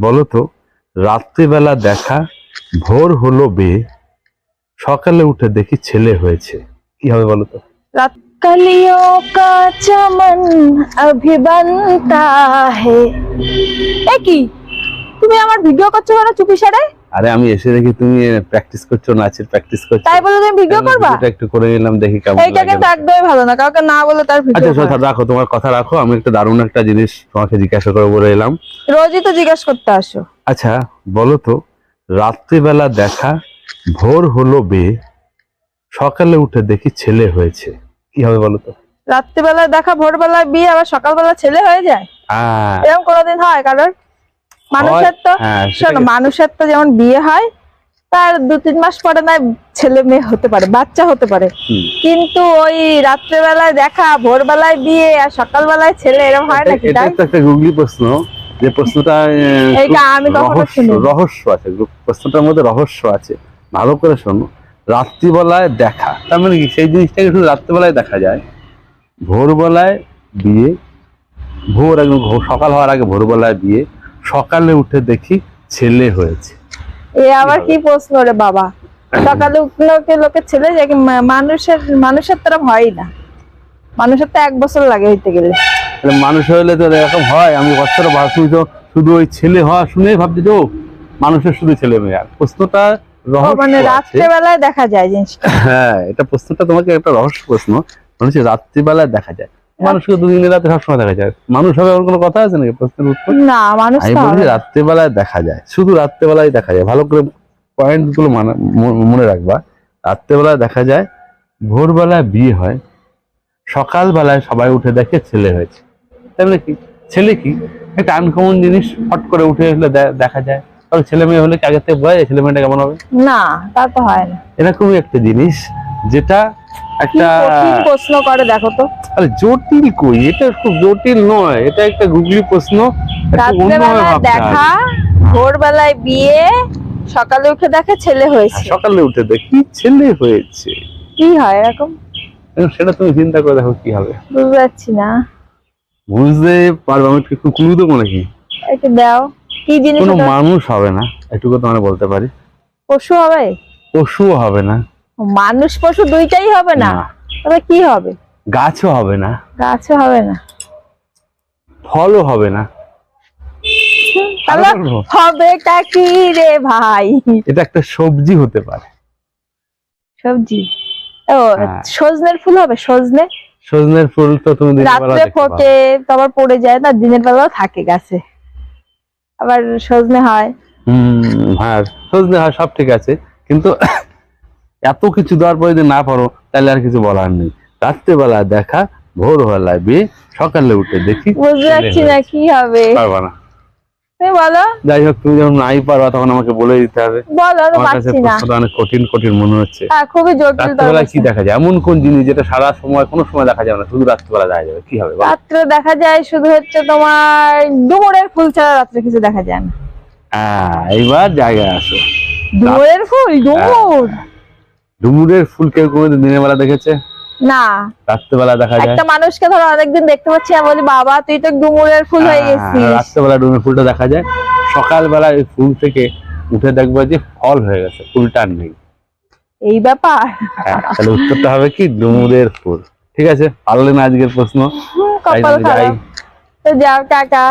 বলো তো রাত্রিবেলা দেখা ভোর হলো বে সকালে উঠে দেখি ছেলে হয়েছে কি হবে বলো তো रात कलियों का चमन अभी बनता है এ কি তুমি আমার ভিডিও করছো কেন চুপি সারে আরে আমি এসে দেখি তুমি প্র্যাকটিস করছ নাচের প্র্যাকটিস করছ। তাই বলে তুমি ভিডিও করবা? ভিডিওটা একটু করে নিলাম দেখি কেমন লাগে। কিন্তু একদমই ভালো না কাউকে না বলে তার ভিডিও আচ্ছা রাখো তোমার কথা রাখো আমি একটা দারুণ একটা জিনিস তোমাকে জিজ্ঞাসা করে বলে এলাম। রোজই তো জিজ্ঞেস করতে আসো। আচ্ছা বলো তো রাত্রিবেলা দেখা ভোর হলো বে সকালে উঠে দেখি ছেলে হয়েছে। কি হবে বলো তো? রাত্রিবেলা দেখা ভোরবেলা বিয়ে আবার সকালবেলা ছেলে হয়ে যায়? আহ, এরকম কোনোদিন হয় কারোর? মানুষের তো হ্যাঁ শোনো মানুষের তো যেমন বিয়ে হয় তার দু তিন মাস পরে না ছেলে মেয়ে হতে পারে বাচ্চা হতে পারে। কিন্তু ওই রাত্রেবেলায় দেখা ভোরবেলায় বিয়ে আর সকালবেলায় ছেলে এরকম হয় নাকি এটা তো একটা গুগলি প্রশ্ন যে প্রশ্নটা আমি কখনো রহস্য রহস্য আছে প্রশ্নটার মধ্যে রহস্য আছে। ভালো করে শোনো রাত্রিবেলায় দেখা তার মানে কি সেই জিনিসটাকে শুধু রাত্রিবেলায় দেখা যায়। ভোরবেলায় বিয়ে ভোর একদম সকাল হওয়ার আগে ভোরবেলায় বিয়ে সকালে উঠে দেখি ছেলে হয়েছে। এ আবার কি প্রশ্ন রে বাবা? সকালে উঠলে কে লোকের ছেলে যায় মানুষের মানুষের তরফ হয় না। মানুষের তো এক বছর লাগে হইতে গেলে। মানুষ হলে তো এরকম হয় আমি কতটা ভাব তুমি তো শুধু ওই ছেলে হওয়া শুনেই ভাবছি তো মানুষের শুধু ছেলে মেয়ে। আর প্রশ্নটা মানে। রাত্রেবেলায় দেখা যায় জিনিসটা। হ্যাঁ এটা প্রশ্নটা তোমাকে একটা রহস্য প্রশ্ন। মানে হচ্ছে রাত্রিবেলায় দেখা যায়। মানুষকে দুদিনের রাতে সবসময় দেখা যায়। মানুষ হবে এমন কোনো কথা আছে নাকি? প্রশ্নের উত্তর? না মানুষ আমি বলছি। রাত্রিবেলায় দেখা যায়। শুধু রাত্রিবেলায় দেখা যায়। ভালো করে পয়েন্টগুলো মানা- মনে রাখবা। রাত্রিবেলায় দেখা যায় ভোরবেলায় বিয়ে হয় সকালবেলায় সবাই উঠে দেখে ছেলে হয়েছে। মানে কি? ছেলে কি? একটা আনকমন জিনিস হট করে উঠে আসলে দেখা যায়। কারণ ছেলে মেয়ে হলে কি আগে থেকে বোঝা যায় ছেলে মেয়েটা কেমন হবে? না তা তো হয় না। এরকমই একটা জিনিস। যেটা একটা প্রশ্ন করে দেখো তো। আরে জটিল কই? এটা খুব জটিল নয়। এটা একটা গুগলি প্রশ্ন। দেখা ভোরবেলায় বিয়ে সকালে উঠে দেখে ছেলে হয়েছে। সকালে উঠে দেখি ছেলে হয়েছে। কি হয় এরকম? সেটা তুমি চিন্তা করে দেখো কি হবে। বুঝতে পারছি না। বুঝতে পারবে আমি একটু ক্লু দেবো নাকি একটু দাও। কি জিনিস কোনো মানুষ হবে না। এটুকু তোমার বলতে পারি। পশু হবে? পশুও হবে না। মানুষ পশু দুইটাই হবে না। তবে কি হবে? গাছও হবে না। গাছও হবে না। ফলও হবে না। হবেটা কি রে ভাই? এটা একটা সবজি হতে পারে। সবজি? ও হ্যাঁ। সজনের ফুল হবে সজনে? সজনের ফুল তো তুমি পাবে। ফোটে তারপর পড়ে যায় না দিনের বেলাও থাকে গাছে। আবার সজনে হয়। হম হ্যাঁ সজনে হয় সব ঠিক আছে। কিন্তু এত কিছু দেওয়ার পরে যদি না পারো তাহলে আর কিছু বলার নেই। রাত্রেবেলা দেখা ভোরবেলায় বিয়ে সকালে উঠে দেখি বুঝতে পারছি না কি হবে। পারবা না। বলো। যাই হোক তুমি যখন নাই পারবা তখন আমাকে বলে দিতে হবে। বলো আমার কাছে প্রশ্নটা অনেক কঠিন কঠিন মনে হচ্ছে। হ্যাঁ খুবই জটিল রাত্রেবেলায় কি দেখা যায়? এমন কোন জিনিস যেটা সারা সময় কোনো সময় দেখা যাবে না শুধু রাত্রেবেলা দেখা যাবে? কি হবে রাত্রে দেখা যায় শুধু হচ্ছে তোমার ডুমুরের ফুল ছাড়া রাত্রে কিছু দেখা যায় না। হ্যাঁ এইবার জায়গায় আসো। ডুমুরের ফুল ডুমুর ডুমুরের ফুল কেউ কোনোদিন দিনের বেলা দেখেছে? না। রাত্রেবেলা দেখা যায়। একটা মানুষকে ধরো অনেকদিন দেখতে পাচ্ছি আমি বলি বাবা তুই তো ডুমুরের ফুল হয়ে হ্যাঁ, গেছিস। রাত্রেবেলা ডুমুরের ফুলটা দেখা যায়। সকালবেলা এই ফুল থেকে উঠে দেখব যে ফল হয়ে গেছে ফুলটা নেই। এই ব্যাপার। হ্যাঁ, তাহলে উত্তরটা হবে কি? ডুমুরের ফুল। ঠিক আছে পারলে না আজকের প্রশ্ন। কপাল যাই। খারাপ। তো যাও টাটা।